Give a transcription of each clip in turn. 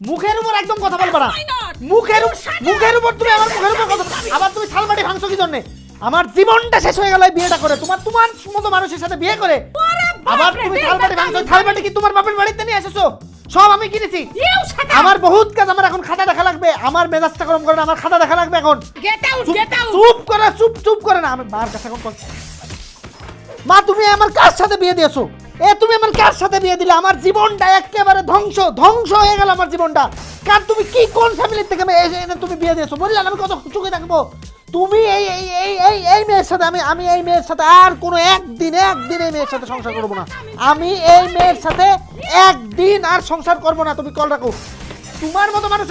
মুখের উপর একদম কথা বলবা না। মুখের মুখের উপর তুমি আমার মুখের উপর কথা আবার তুমি থালবাটি ভাঙছো কি জন্য? আমার জীবনটা শেষ হয়ে গেল এই বিয়েটা করে। তোমার তোমার মতো মানুষের সাথে বিয়ে করে। আবার তুমি থালবাটি ভাঙছো। থালবাটি কি তোমার বাপের বাড়িতে নিয়ে এসেছ? সব আমি কিনেছি। আমার বহুত কাজ আমার এখন খাতা দেখা লাগবে। আমার মেজাজটা গরম করে না আমার খাতা দেখা লাগবে এখন। চুপ করে চুপ চুপ করে না। আমি মার কাছে এখন মা তুমি আমার কার সাথে বিয়ে দিয়েছ? এ, তুমি আমার কার সাথে বিয়ে দিলে? আমার জীবনটা একেবারে ধ্বংস ধ্বংস হয়ে গেল আমার জীবনটা। কার, তুমি কি, কোন ফ্যামিলির থেকে এনে তুমি বিয়ে দিয়েছ? বললে আমি কত চুকে থাকব। তুমি এই এই এই এই এই মেয়ের সাথে আমি আমি এই মেয়ের সাথে আর কোনো একদিন একদিন এই মেয়ের সাথে সংসার করব না। আমি এই মেয়ের সাথে একদিন আর সংসার করব না, তুমি কল রাখো। তোমার মতো মানুষ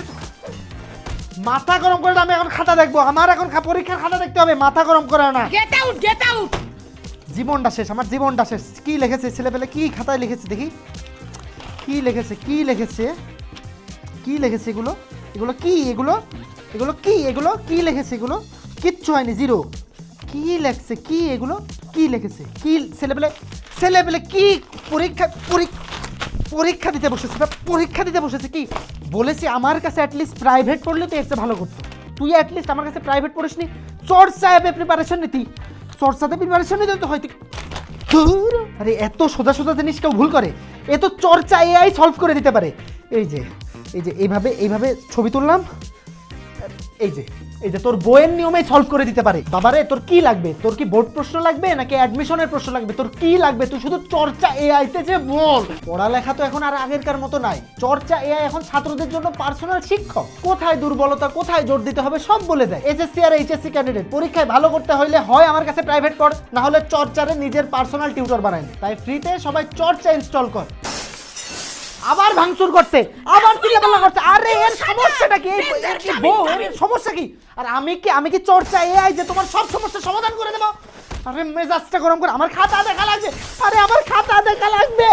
মাথা গরম করে আমি এখন খাতা দেখব। আমার এখন পরীক্ষার খাতা দেখতে হবে, মাথা গরম করে না। গেট আউট গেট আউট জীবনটা শেষ, আমার জীবনটা শেষ। কি লিখেছে ছেলেপেলে? কি খাতায় লিখেছে দেখি? কি লিখেছে কি লিখেছে? কি লিখেছে এগুলো? এগুলো কি? এগুলো? এগুলো কি? এগুলো কি লিখেছে এগুলো? কিচ্ছু হয়নি, জিরো। কি লেখছে? কি এগুলো? কি লিখেছে? কি ছেলেপেলে? ছেলেপেলে কি পরীক্ষা পরীক্ষা দিতে বসেছে? পরীক্ষা দিতে বসেছে কি? বলেছি আমার কাছে অ্যাটলিস্ট প্রাইভেট পড়লে তো এর চেয়ে ভালো করতো। তুই অ্যাটলিস্ট আমার কাছে প্রাইভেট পড়িসনি। চর্চায় প্রিপারেশন নিতি। চর্চাতে প্রিপারেশন নিতে তো হয়তো আরে এত সোজা সোজা জিনিস কেউ ভুল করে। এত চর্চা এআই সলভ করে দিতে পারে। এই যে এই যে, এইভাবে এইভাবে ছবি তুললাম। এই যে এই যে তোর বইয়ের নিয়মে সলভ করে দিতে পারে। বাবারে, তোর কি লাগবে? তোর কি বোর্ড প্রশ্ন লাগবে নাকি অ্যাডমিশনের প্রশ্ন লাগবে? তোর কি লাগবে? তুই শুধু চর্চা এআইতে যে বল। পড়ালেখা তো এখন আর আগেরকার মতো নাই। চর্চা এআই এখন ছাত্রদের জন্য পার্সোনাল শিক্ষক। কোথায় দুর্বলতা, কোথায় জোর দিতে হবে সব বলে দেয়। এসএসসি আর এইচএসসি ক্যান্ডিডেট পরীক্ষায় ভালো করতে হলে হয় আমার কাছে প্রাইভেট পড়, না হলে চর্চারে নিজের পার্সোনাল টিউটর বানায় তাই ফ্রিতে সবাই চর্চা ইনস্টল কর। আবার ভাঙচুর করছে আবার চিল্লাপাল্লা করছে। আরে এর সমস্যাটা কি? এই- বউ? এর সমস্যা কি? আর আমি কি আমি কি চর্চা এআই যে তোমার সব সমস্যার সমাধান করে দেবো? আরে মেজাজটা গরম করে আমার খাতা দেখা লাগবে। আরে আমার খাতা দেখা লাগবে।